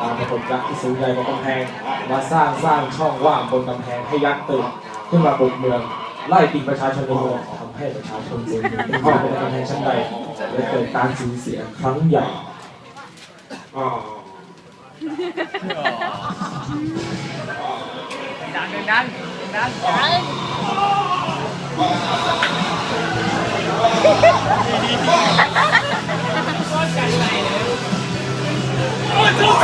ตามกระบยักษ์ที่สูงใหญ่กว่ากำแพงมาสร้างสร้างช่องว่างบนกำแพงให้ยักษ์ตื่นขึ้นมาบุกเมืองไล่ตีประชาชนในเมืองทำให้ประชาชนเสียชีวิตเป็นข้อเป็นกำแพงชั้นใดและเกิดการสูญเสียครั้งใหญ่อ๋อดันดันดันดันเ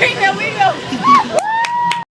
Right now we go.